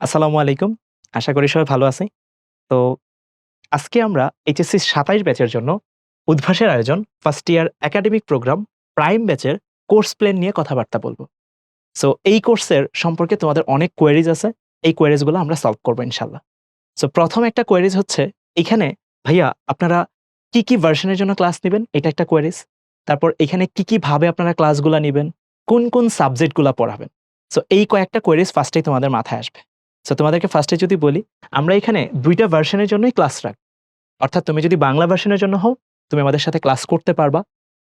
আসসালামু আলাইকুম। আশা করি সবাই ভালো আছি। তো আজকে আমরা এইচএসসি ২৭ ব্যাচের জন্য উদ্ভাসের আয়োজন first year academic programme prime ব্যাচের কোর্স প্ল্যান নিয়ে কথাবার্তা বলব। সো এই কোর্সের সম্পর্কে তোমাদের অনেক কোয়েরিজ আছে। এই কোয়েরিজগুলো আমরা সলভ করব ইনশাআল্লাহ। সো ১ম একটা কোয়েরিজ হচ্ছে এখানে ভাইয়া আপনারা কি, কি ভার্সনের জন্য ক্লাস নিবেন? এটা একটা কোয়েরিজ। তারপর এখানে কি, কি ভাবে আপনারা ক্লাসগুলা নিবেন? কোন, কোন সাবজেক্টগুলা পড়াবেন? সো এই কয়েকটা কোয়েরিজ ফার্স্টেই তোমাদের মাথায় আসবে। সো তোমাদেরকে ফার্স্ট যদি বলি, আমরা এখানে দুইটা ভার্সনের জন্যই ক্লাস রাখব। অর্থাৎ তুমি যদি বাংলা ভার্সনের জন্য হও, তুমি আমাদের সাথে ক্লাস করতে পারবা।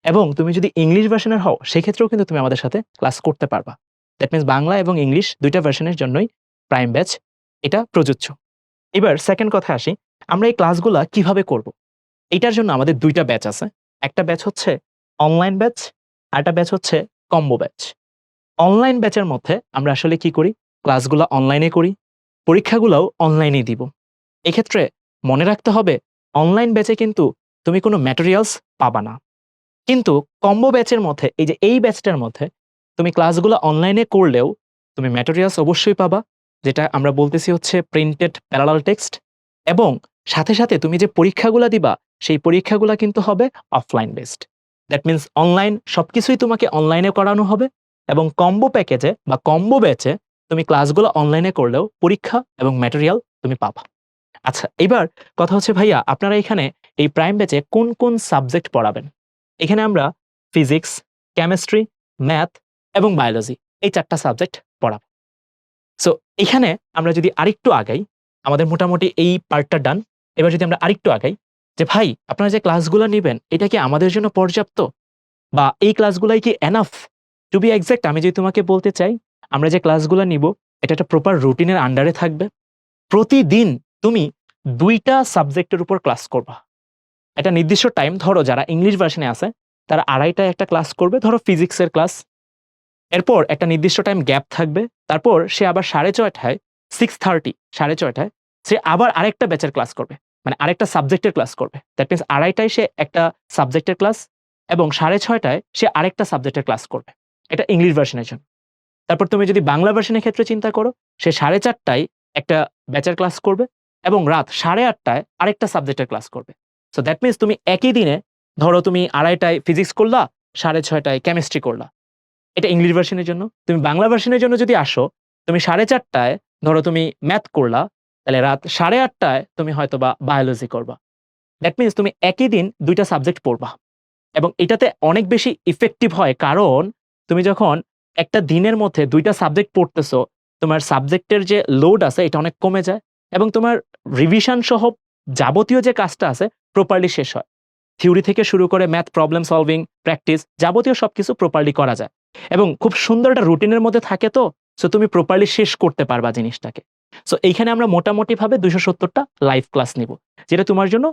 এবং তুমি যদি ইংলিশ ভার্শনের হও, সেক্ষেত্রেও কিন্তু তুমি আমাদের সাথে ক্লাস করতে পারবা। দ্যাট মিনস বাংলা এবং ইংলিশ ২ টা ভার্শনের জন্যই প্রাইম ব্যাচ এটা প্রযোজ্য। এবার সেকেন্ড কথা আসি, আমরা এই ক্লাসগুলা কীভাবে করব? এটার জন্য আমাদের দুইটা ব্যাচ আছে। একটা ব্যাচ হচ্ছে অনলাইন ব্যাচ, আরেকটা ব্যাচ হচ্ছে কম্বো ব্যাচ। অনলাইন ব্যাচের মধ্যে আমরা আসলে কি করি? ক্লাসগুলা অনলাইনে করি। পরীক্ষাগুলাও অনলাইনেই দিব। এক্ষেত্রে মনে রাখতে হবে অনলাইন ব্যাচে কিন্তু তুমি কোনো ম্যাটেরিয়ালস পাবা না। কিন্তু কম্বো ব্যাচের মধ্যে এই যে এই ব্যাচটার মধ্যে তুমি ক্লাসগুলা অনলাইনে করলেও তুমি ম্যাটেরিয়ালস অবশ্যই পাবা। যেটা আমরা বলতেছি হচ্ছে প্রিন্টেড প্যারালাল টেক্সট এবং সাথে, সাথে তুমি যে পরীক্ষাগুলা দিবা, সেই পরীক্ষাগুলা কিন্তু হবে offline based. That means online সবকিছুই তোমাকে অনলাইনে করানো হবে এবং কম্বো প্যাকেজে বা কম্বো ব্যাচে তুমি ক্লাসগুলো অনলাইনে করলেও পরীক্ষা এবং ম্যাটেরিয়াল তুমি পাবা। আচ্ছা এবার কথা হচ্ছে ভাইয়া আপনারা এখানে এই প্রাইম ব্যাচে কোন, কোন সাবজেক্ট পড়াবেন? এখানে আমরা ফিজিক্স, কেমিস্ট্রি, ম্যাথ এবং বায়োলজি এই চারটা সাবজেক্ট পড়াবো। সো এখানে আমরা যদি আরেকটু আগাই, আমাদের মোটামুটি এই পার্টটা ডান। এবার যদি আমরা আরেকটু আগাই যে ভাই আপনারা যে ক্লাসগুলো নিবেন এটা কি আমাদের জন্য পর্যাপ্ত? বা এই ক্লাসগুলাই কি এনাফ? টু বি এক্সাক্ট আমি যদি তোমাকে বলতে চাই, আমরা যে ক্লাসগুলো নিব, এটা একটা প্রপার রুটিনের আন্ডারে থাকবে। প্রতিদিন তুমি দুইটা সাবজেক্টের উপর ক্লাস করবা। একটা নির্দিষ্ট টাইম ধরো যারা ইংলিশ ভার্সনে আছে, তারা আড়াইটায় একটা ক্লাস করবে, ধরো ফিজিক্সের ক্লাস। এরপর একটা নির্দিষ্ট টাইম গ্যাপ থাকবে। তারপর সে আবার সাড়ে ছয়টায় সিক্স থার্টি সাড়ে ছয়টায়, সে আবার আরেকটা ব্যাচের ক্লাস করবে। মানে আরেকটা সাবজেক্টের ক্লাস করবে। দ্যাট মিনস আড়াইটায় সে একটা সাবজেক্টের ক্লাস এবং সাড়ে ছয়টায় সে আরেকটা সাবজেক্টের ক্লাস করবে। এটা ইংলিশ ভার্শনের জন্য। তারপর তুমি যদি বাংলা ভার্শনের ক্ষেত্রে চিন্তা করো, সে সাড়ে চারটায় একটা ব্যাচের ক্লাস করবে এবং রাত সাড়ে আটটায় আরেকটা সাবজেক্টের ক্লাস করবে। সো দ্যাট মিনস তুমি একই দিনে ধরো তুমি আড়াইটায় ফিজিক্স করলা, সাড়ে ছয়টায় কেমিস্ট্রি করলা। এটা ইংলিশ ভার্সনের জন্য। তুমি বাংলা ভার্সনের জন্য যদি আসো, তুমি সাড়ে চারটায় ধরো তুমি ম্যাথ করলা, তাহলে রাত সাড়ে আটটায় তুমি হয়তোবা বায়োলজি করবা। দ্যাট মিনস তুমি একই দিন দুইটা সাবজেক্ট পড়বা। এবং এটাতে অনেক বেশি ইফেক্টিভ হয় কারণ তুমি যখন একটা দিনের মধ্যে দুইটা সাবজেক্ট পড়তেছো, তোমার সাবজেক্টের যে লোড আছে এটা অনেক কমে যায় এবং তোমার রিভিশন সহ যাবতীয় যে কাজটা আছে প্রপারলি শেষ হয়। থিওরি থেকে শুরু করে ম্যাথ প্রবলেম সলভিং, প্র্যাকটিস যাবতীয় সবকিছু প্রপারলি করা যায়। এবং খুব সুন্দর একটা রুটিনের মধ্যে থাকে তো, সো তুমি প্রপারলি শেষ করতে পারবা জিনিসটাকে। সো এইখানে আমরা মোটামুটিভাবে ২৭০ সত্তরটা লাইভ ক্লাস নিব। যেটা তোমার জন্য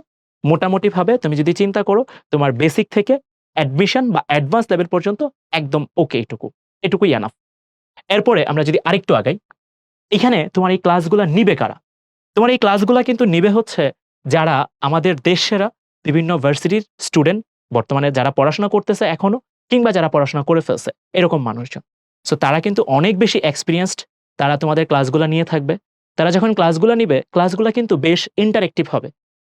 মোটামুটিভাবে তুমি যদি চিন্তা করো তোমার বেসিক থেকে অ্যাডমিশন বা অ্যাডভান্স লেভেল পর্যন্ত একদম ওকে এটুকু। এটুকুই এনাফ। এরপরে আমরা যদি আরেকটু আগাই, এখানে তোমার এই ক্লাসগুলা নিবে কারা? তোমার এই ক্লাসগুলা কিন্তু নিবে হচ্ছে যারা আমাদের দেশ সেরা বিভিন্ন ভার্সিটির স্টুডেন্ট, বর্তমানে যারা পড়াশোনা করতেছে এখনও কিংবা যারা পড়াশোনা করে ফেলছে, এরকম মানুষজন। সো তারা কিন্তু অনেক বেশি এক্সপিরিয়েন্সড তারা তোমাদের ক্লাসগুলো নিয়ে থাকবে। তারা যখন ক্লাসগুলো নিবে, ক্লাসগুলা কিন্তু বেশ ইন্টারেক্টিভ হবে।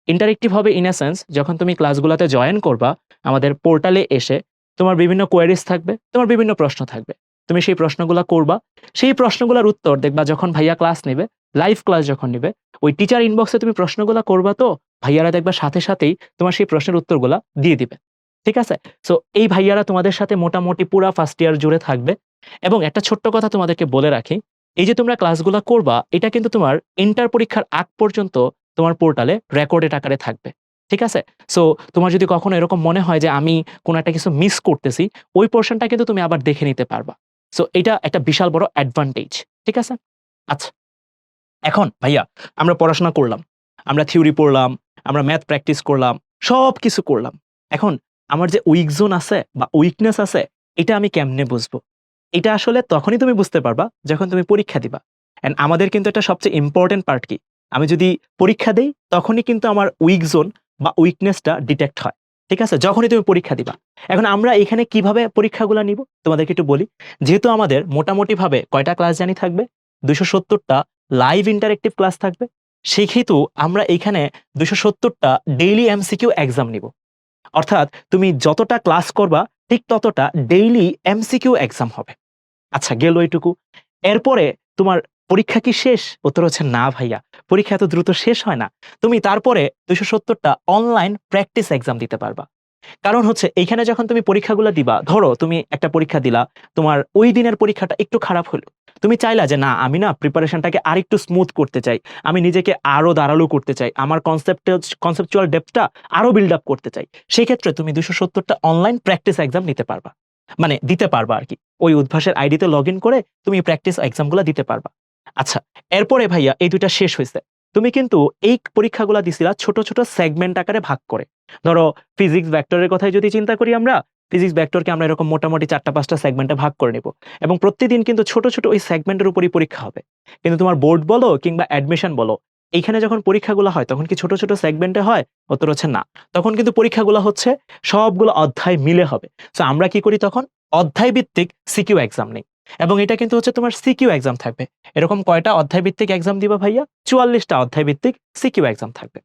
ইন্টারেক্টিভ হবে ইন আ সেন্স যখন তুমি ক্লাসগুলাতে জয়েন করবা, আমাদের পোর্টালে এসে তোমার বিভিন্ন কোয়েরিজ থাকবে, তোমার বিভিন্ন প্রশ্ন থাকবে। তুমি সেই প্রশ্নগুলা করবা। সেই প্রশ্নগুলার উত্তর দেখবা যখন ভাইয়া ক্লাস নিবে, লাইভ ক্লাস যখন নিবে, ওই টিচার ইনবক্সে তুমি প্রশ্নগুলা করবা তো, ভাইয়ারা দেখবা সাথে সাথেই তোমার সেই প্রশ্নের উত্তরগুলা দিয়ে দিবে। ঠিক আছে? সো এই ভাইয়ারা তোমাদের সাথে মোটামুটি পুরা ফার্স্ট ইয়ার জুড়ে থাকবে এবং একটা ছোট্ট কথা তোমাদেরকে বলে রাখি, এই যে তোমরা ক্লাসগুলা করবা, এটা কিন্তু তোমার ইন্টার পরীক্ষার আগ পর্যন্ত তোমার পোর্টালে রেকর্ডেড আকারে থাকবে। ঠিক আছে? সো তোমার যদি কখনো এরকম মনে হয় যে আমি কোনো একটা কিছু মিস করতেছি, ওই পোর্শনটা কিন্তু তুমি আবার দেখে নিতে পারবা। সো এটা একটা বিশাল বড় অ্যাডভান্টেজ। ঠিক আছে? আচ্ছা। এখন ভাইয়া আমরা পড়াশোনা করলাম। আমরা থিওরি পড়লাম, আমরা ম্যাথ প্র্যাকটিস করলাম, সবকিছু করলাম। এখন আমার যে উইক জোন আছে বা উইকনেস আছে, এটা আমি কেমনে বুঝব? এটা আসলে তখনই তুমি বুঝতে পারবা যখন তুমি পরীক্ষা দিবা। অ্যান্ড আমাদের কিন্তু এটা সবচেয়ে ইম্পোর্টেন্ট পার্ট কি? আমি যদি পরীক্ষা দেই, তখনই কিন্তু আমার উইক জোন বা উইকনেসটা ডিটেক্ট হয়। ঠিক আছে? যখনই তুমি পরীক্ষা দিবা। এখন আমরা এখানে কীভাবে পরীক্ষাগুলা নিব? তোমাদেরকে একটু বলি। যেহেতু আমাদের মোটামুটিভাবে কয়টা ক্লাস জানি থাকবে? ২৭০ টা লাইভ ইন্টারেক্টিভ ক্লাস থাকবে সেহেতু আমরা এখানে দুশো সত্তরটা ডেইলি এমসিকিউ এক্সাম নিব অর্থাৎ তুমি যতটা ক্লাস করবা, ঠিক ততটা ডেইলি এমসিকিউ এক্সাম হবে আচ্ছা গেল এইটুকু এরপরে তোমার পরীক্ষা কি শেষ? উত্তর হচ্ছে না, ভাইয়া। পরীক্ষা এত দ্রুত শেষ হয় না। তুমি তারপরে দুশো সত্তরটা অনলাইন প্র্যাকটিস এক্সাম দিতে পারবা। কারণ হচ্ছে এইখানে যখন তুমি পরীক্ষাগুলো দিবা, ধরো তুমি একটা পরীক্ষা দিলা, তোমার ওই দিনের পরীক্ষাটা একটু খারাপ হলো। তুমি চাইলা যে, না, আমি না প্রিপারেশনটাকে আরেকটু স্মুথ করতে চাই। আমি নিজেকে আরও দাঁড়াল করতে চাই। আমার কনসেপ্ট কনসেপচুয়াল ডেপটা আরও বিল্ড আপ করতে চাই। সেই ক্ষেত্রে তুমি দুশো সত্তরটা অনলাইন প্র্যাকটিস এক্সাম নিতে পারবা। মানে দিতে পারবা আর কি। ওই উদ্ভাসের আইডিতে লগ করে তুমি প্র্যাকটিস এক্সামগুলো দিতে পারবা। আচ্ছা এরপরে ভাইয়া এই দুইটা শেষ হয়েছে। তুমি কিন্তু এই পরীক্ষাগুলো দিছিলা ছোট ছোট সেগমেন্ট আকারে ভাগ করে। ধরো ফিজিক্স ভ্যাক্টরের কথাই যদি চিন্তা করি আমরা ফিজিক্স ভেক্টরকে আমরা এরকম মোটামুটি চারটা, পাঁচটা সেগমেন্টে ভাগ করে নেব। এবং প্রতিদিন কিন্তু ছোট ছোট ওই সেগমেন্টের উপরই পরীক্ষা হবে। কিন্তু তোমার বোর্ড বলো কিংবা অ্যাডমিশন বলো, এইখানে যখন পরীক্ষাগুলো হয়, তখন কি ছোট ছোট সেগমেন্টে হয়? উত্তর হচ্ছে না। তখন কিন্তু পরীক্ষাগুলো হচ্ছে সবগুলো অধ্যায় মিলে হবে। তো আমরা কি করি তখন? অধ্যায় ভিত্তিক সিকিউ এক্সাম নেই। এবং এটা কিন্তু হচ্ছে তোমার সিকিউ এক্সাম থাকবে। এরকম কয়টা অধ্যায় ভিত্তিক এক্সাম দিবা ভাইয়া? চুয়াল্লিশটা অধ্যায় ভিত্তিক সিকিউ এক্সাম থাকবে।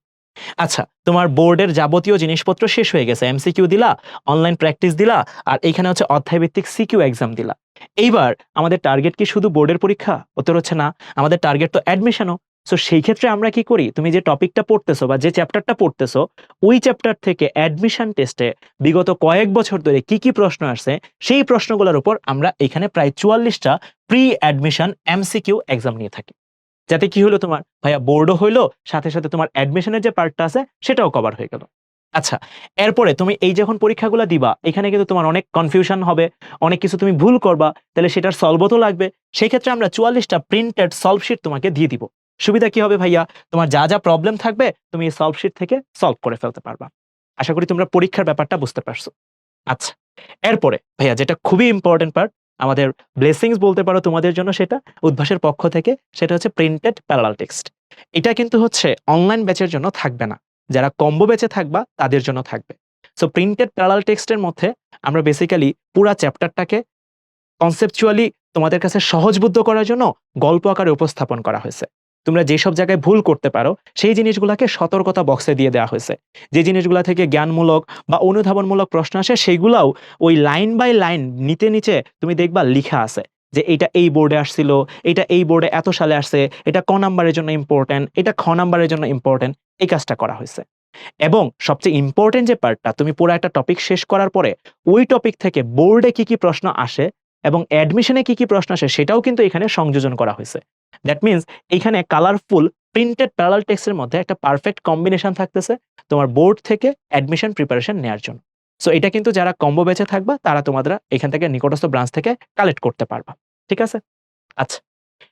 আচ্ছা তোমার বোর্ডের যাবতীয় জিনিসপত্র শেষ হয়ে গেছে এমসিকিউ দিলা অনলাইন প্র্যাকটিস দিলা, আর এখানে হচ্ছে অধ্যায় ভিত্তিক সিকিউ এক্সাম দিলা। এইবার আমাদের টার্গেট কি শুধু বোর্ডের পরীক্ষা? ওতে হচ্ছে না। আমাদের টার্গেট তো অ্যাডমিশনও সো সেই ক্ষেত্রে আমরা কি করি? তুমি যে টপিকটা পড়তেছো বা যে চ্যাপ্টারটা পড়তেছো, ওই চ্যাপ্টার থেকে অ্যাডমিশন টেস্টে বিগত কয়েক বছর ধরে কি কি প্রশ্ন আসছে, সেই প্রশ্নগুলোর উপর আমরা এখানে প্রায় চুয়াল্লিশটা প্রি অ্যাডমিশন এমসিকিউ এক্সাম নিয়ে থাকি। যাতে কি হলো তোমার? ভাইয়া বোর্ডও হইল, সাথে সাথে তোমার অ্যাডমিশনের যে পার্টটা আছে, সেটাও কভার হয়ে গেল। আচ্ছা এরপরে তুমি এই যখন পরীক্ষাগুলো দিবা, এখানে কিন্তু তোমার অনেক কনফিউশন হবে, অনেক কিছু তুমি ভুল করবা, তাহলে সেটার সলভও তো লাগবে। সেই ক্ষেত্রে আমরা চুয়াল্লিশটা প্রিন্টেড সলভ শিট তোমাকে দিয়ে দিব। সুবিধা কি হবে ভাইয়া? তোমার যা যা প্রবলেম থাকবে, তুমি এই সলভ শিট থেকে সলভ করে ফেলতে পারবা। আশা করি তোমরা পরীক্ষার ব্যাপারটা বুঝতে পারছ। আচ্ছা এরপরে ভাইয়া যেটা খুবই ইম্পর্টেন্ট পার্ট আমাদের ব্লেসিংস বলতে পারো তোমাদের জন্য সেটা, উদ্ভাসের পক্ষ থেকে, সেটা হচ্ছে প্রিন্টেড প্যারালাল টেক্সট এটা কিন্তু হচ্ছে অনলাইন ব্যাচের জন্য থাকবে না। যারা কম্বো ব্যাচে থাকবা, তাদের জন্য থাকবে। সো প্রিন্টেড প্যারাল টেক্সটের মধ্যে আমরা বেসিক্যালি পুরা চ্যাপ্টারটাকে কনসেপচুয়ালি তোমাদের কাছে সহজবুদ্ধ করার জন্য গল্প আকারে উপস্থাপন করা হয়েছে। তোমরা যেসব জায়গায় ভুল করতে পারো, সেই জিনিসগুলোকে সতর্কতা বক্সে দিয়ে দেওয়া হয়েছে। যে জিনিসগুলো থেকে জ্ঞানমূলক বা অনুধাবনমূলক প্রশ্ন আসে, সেগুলাও ওই লাইন বাই লাইন নিতে নিচে তুমি দেখবা লিখা আছে যে এটা এই বোর্ডে আসছিল, এটা এই বোর্ডে এত সালে আসছে, এটা ক নাম্বারের জন্য ইম্পর্টেন্ট এটা খ নাম্বারের জন্য ইম্পর্টেন্ট এই কাজটা করা হয়েছে। এবং সবচেয়ে ইম্পর্টেন্ট যে পার্টটা তুমি পুরো একটা টপিক শেষ করার পরে, ওই টপিক থেকে বোর্ডে কি কি প্রশ্ন আসে এবং অ্যাডমিশনে কি কি প্রশ্ন আসে, সেটাও কিন্তু এখানে সংযোজন করা হয়েছে। দ্যাট মিনস এইখানে কালারফুল প্রিন্টেড প্যারালাল টেক্সটের মধ্যে একটা পারফেক্ট কম্বিনেশন থাকতেছে তোমার বোর্ড থেকে অ্যাডমিশন প্রিপারেশন নেওয়ার জন্য। সো এটা কিন্তু যারা কম্বো বেঁচে থাকবা, তারা তোমাদের এখান থেকে নিকটস্থ ব্রাঞ্চ থেকে কালেক্ট করতে পারবা। ঠিক আছে? আচ্ছা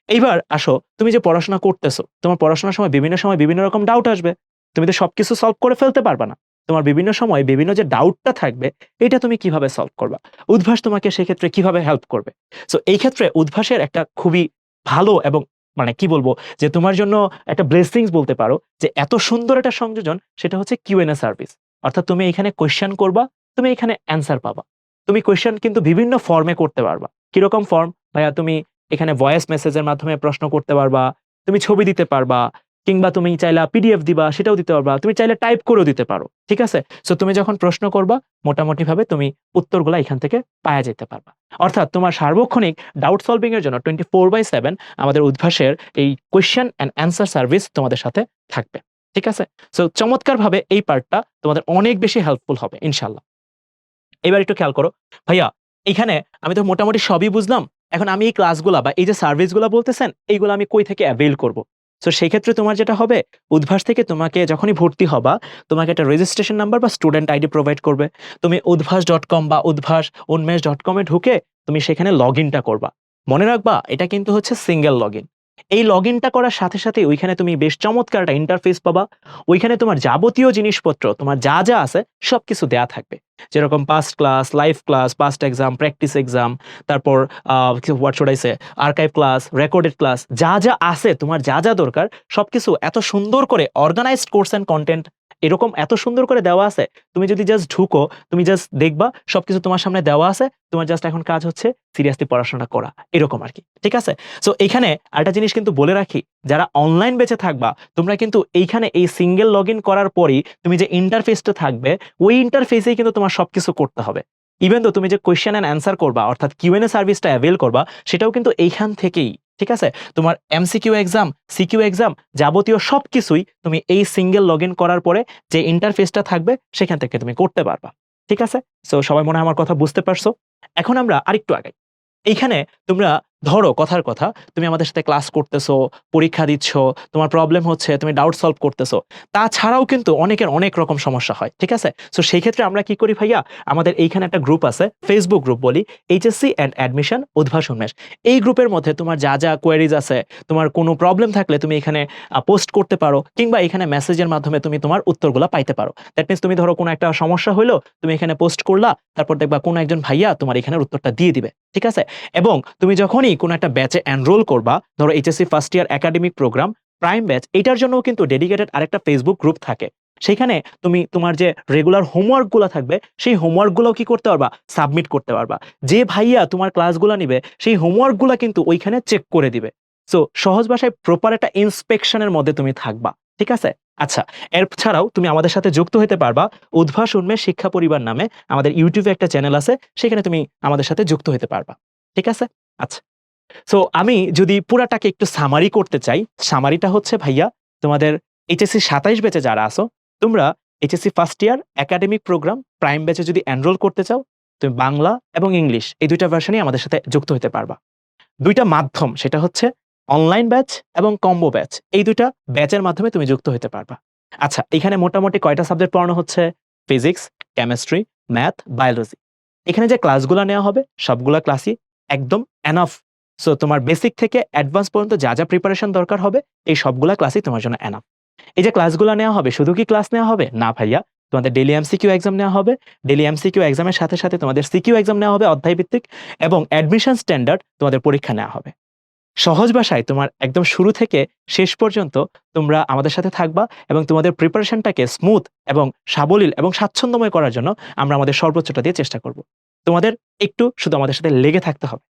এইবার আসো, তুমি যে পড়াশোনা করতেছো, তোমার পড়াশোনার সময় বিভিন্ন সময় বিভিন্ন রকম ডাউট আসবে। তুমি তো সবকিছু সলভ করে ফেলতে পারবা না। তোমার বিভিন্ন সময় বিভিন্ন যে ডাউটটা থাকবে, এটা তুমি কীভাবে সলভ করবা? উদ্ভাস তোমাকে সেক্ষেত্রে কীভাবে হেল্প করবে? সো এই ক্ষেত্রে উদ্ভাসের একটা খুবই ভালো এবং মানে কি বলব, যে তোমার জন্য একটা ব্লেসিংস বলতে পারো, যে এত সুন্দর একটা সংযোজন, সেটা হচ্ছে কিউএনএ সার্ভিস অর্থাৎ তুমি এখানে কোয়েশ্চেন করবা, তুমি এখানে অ্যান্সার পাবা। তুমি কোয়েশ্চেন কিন্তু বিভিন্ন ফর্মে করতে পারবা। কীরকম ফর্ম ভাইয়া, তুমি এখানে ভয়েস মেসেজের মাধ্যমে প্রশ্ন করতে পারবা, তুমি ছবি দিতে পারবা কিংবা তুমি চাইলে পিডিএফ দিবা, সেটাও দিতে পারবা। তুমি চাইলে টাইপ করেও দিতে পারো, ঠিক আছে? সো তুমি যখন প্রশ্ন করবা মোটামুটি ভাবে তুমি উত্তরগুলো এখান থেকে পাওয়া যেতে পারবা। অর্থাৎ তোমার সার্বক্ষণিক ডাউট সলভিং এর জন্য টোয়েন্টি ফোর বাই সেভেন আমাদের উদ্ভাসের এই কোয়েশ্চেন অ্যান্ড অ্যান্সার সার্ভিস তোমাদের সাথে থাকবে, ঠিক আছে? সো চমৎকারভাবে এই পার্টটা তোমাদের অনেক বেশি হেল্পফুল হবে ইনশাল্লাহ এবার একটু খেয়াল করো, ভাইয়া, এখানে আমি তো মোটামুটি সবই বুঝলাম, এখন আমি এই ক্লাসগুলা বা এই যে সার্ভিসগুলো বলতেছেন, এইগুলো আমি কই থেকে অ্যাভেল করব? সো সেই ক্ষেত্রে তোমার যেটা হবে, উদ্ভাস থেকে তোমাকে যখনই ভর্তি হবা, তোমাকে একটা রেজিস্ট্রেশন নাম্বার বা স্টুডেন্ট আইডি প্রোভাইড করবে। তুমি উদ্ভাস ডট কম বা উদ্ভাস উন্মেষ ডট কমে ঢুকে তুমি সেখানে লগ করবা। মনে রাখবা, এটা কিন্তু হচ্ছে সিঙ্গেল লগ ইন এই লগ ইনটা করার সাথে সাথে ওইখানে তুমি বেশ চমৎকার একটা ইন্টারফেস পাবা। ওইখানে তোমার যাবতীয় জিনিসপত্র, তোমার যা যা আছে সব কিছু দেওয়া থাকবে। যেরকম past class live class past exam practice exam তারপর what archive class recorded class যা যা আছে, তোমার যা যা দরকার সব কিছু এত সুন্দর করে অর্গানাইজড কোর্স অ্যান্ড কন্টেন্ট এরকম এত সুন্দর করে দেওয়া আছে, তুমি যদি জাস্ট ঢুকো, তুমি জাস্ট দেখবা সবকিছু তোমার সামনে দেওয়া আছে। তোমার জাস্ট এখন কাজ হচ্ছে সিরিয়াসলি পড়াশোনা করা। এরকম আরকি। ঠিক আছে? সো এইখানে আরেকটা জিনিস কিন্তু বলে রাখি, যারা অনলাইন বেঁচে থাকবা, তোমরা কিন্তু এইখানে এই সিঙ্গেল লগইন করার পরেই তুমি যে ইন্টারফেসটা থাকবে, ওই ইন্টারফেসেই কিন্তু তোমার সবকিছু করতে হবে। ইভেন তো তুমি যে কোয়েশ্চেন অ্যান্ড অ্যান্সার করবা অর্থাৎ কিউ&এ সার্ভিসটা অ্যাভেল করবা, সেটাও কিন্তু এইখান থেকেই। ঠিক আছে? তোমার এমসিকিউ এক্সাম, সিকিউ এক্সাম যাবতীয় সব কিছুই তুমি এই সিঙ্গেল লগ করার পরে যে ইন্টারফেসটা থাকবে, সেখান থেকে তুমি করতে পারবা। ঠিক আছে? সো সবাই মনে হয় আমার কথা বুঝতে পারছ? এখন আমরা আরেকটু আগে এইখানে তোমরা ধরো কথার কথা, তুমি আমাদের সাথে ক্লাস করতেছো, পরীক্ষা দিচ্ছ, তোমার প্রবলেম হচ্ছে, তুমি ডাউট সলভ করতেছো। তাছাড়াও কিন্তু অনেকের অনেক রকম সমস্যা হয়। ঠিক আছে? সো সেই ক্ষেত্রে আমরা কি করি ভাইয়া? আমাদের এইখানে একটা গ্রুপ আছে, ফেসবুক গ্রুপ বলি, এইচএসসি অ্যান্ড অ্যাডমিশন উদ্ভাসন মেশ। এই গ্রুপের মধ্যে তোমার যা, যা কোয়েরিজ আছে, তোমার কোনো প্রবলেম থাকলে তুমি এখানে পোস্ট করতে পারো কিংবা এখানে মেসেজের মাধ্যমে তুমি তোমার উত্তরগুলা পাইতে পারো। দ্যাট মিনস তুমি ধরো কোনো একটা সমস্যা হইল, তুমি এখানে পোস্ট করলা, তারপর দেখবা কোনো একজন ভাইয়া তোমার এখানে উত্তরটা দিয়ে দিবে। ঠিক আছে? এবং তুমি যখনই কোনো একটা ব্যাচে এনরোল করবা, ধরো HSC first year academic programme, prime batch, এইটার জন্যও কিন্তু ডেডিকেটেড আরেকটা ফেসবুক গ্রুপ থাকে। সেইখানে তুমি তোমার যে রেগুলার হোমওয়ার্কগুলা থাকবে, সেই হোমওয়ার্ক গুলাও কি করতে পারবা? সাবমিট করতে পারবা। যে ভাইয়া তোমার ক্লাসগুলা নিবে, সেই হোমওয়ার্কগুলা কিন্তু ওইখানে চেক করে দিবে। সো সহজ ভাষায় প্রপার একটা ইন্সপেকশন এর মধ্যে তুমি থাকবা। ঠিক আছে? আচ্ছা, এর ছাড়াও তুমি আমাদের সাথে যুক্ত হতে পারবা উদ্ভাস উন্মেষ শিক্ষা পরিবার নামে আমাদের ইউটিউবে একটা চ্যানেল আছে, সেখানে তুমি আমাদের সাথে যুক্ত হতে পারবা। ঠিক আছে? আচ্ছা। সো আমি যদি পুরাটাকে একটু সামারি করতে চাই, সামারিটা হচ্ছে ভাইয়া তোমাদের এইচএসসি ২৭ ব্যাচে যারা আসো তোমরা HSC first year academic programme prime ব্যাচে যদি এনরোল করতে চাও, তুমি বাংলা এবং ইংলিশ এই ২ টা ভার্শনই আমাদের সাথে যুক্ত হতে পারবা। দুইটা মাধ্যম সেটা হচ্ছে অনলাইন ব্যাচ এবং কম্বো ব্যাচ। এই ২ টা ব্যাচের মাধ্যমে তুমি যুক্ত হতে পারবা। আচ্ছা, এখানে মোটামুটি কয়টা সাবজেক্ট পড়ানো হচ্ছে? Physics, chemistry, math, biology. এখানে যে ক্লাসগুলা নেওয়া হবে, সবগুলা ক্লাসই একদম এনাফ। সো তোমার বেসিক থেকে অ্যাডভান্স পর্যন্ত যা, যা প্রিপারেশন দরকার হবে, এই সবগুলা ক্লাসই তোমার জন্য এনাফ। এই যে ক্লাসগুলো নেওয়া হবে, শুধু কি ক্লাস নেওয়া হবে? না ভাইয়া। তোমাদের ডেইলি এমসিকিউ এক্সাম নেওয়া হবে। ডেইলি এমসিকিউ এক্সামের সাথে, সাথে তোমাদের সিকিউ এক্সাম নেওয়া হবে অধ্যায়ভিত্তিক এবং অ্যাডমিশন স্ট্যান্ডার্ড তোমাদের পরীক্ষা নেওয়া হবে। সহজ ভাষায় তোমার একদম শুরু থেকে শেষ পর্যন্ত তোমরা আমাদের সাথে থাকবা এবং তোমাদের প্রিপারেশনটাকে স্মুথ এবং সাবলীল এবং স্বাচ্ছন্দ্যময় করার জন্য আমরা আমাদের সর্বোচ্চটা দিয়ে চেষ্টা করব। তোমাদের একটু শুধু আমাদের সাথে লেগে থাকতে হবে।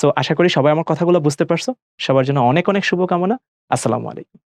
সো আশা করি সবাই আমার কথাগুলো বুঝতে পারছ। সবার জন্য অনেক, অনেক শুভকামনা। আসসালামু আলাইকুম।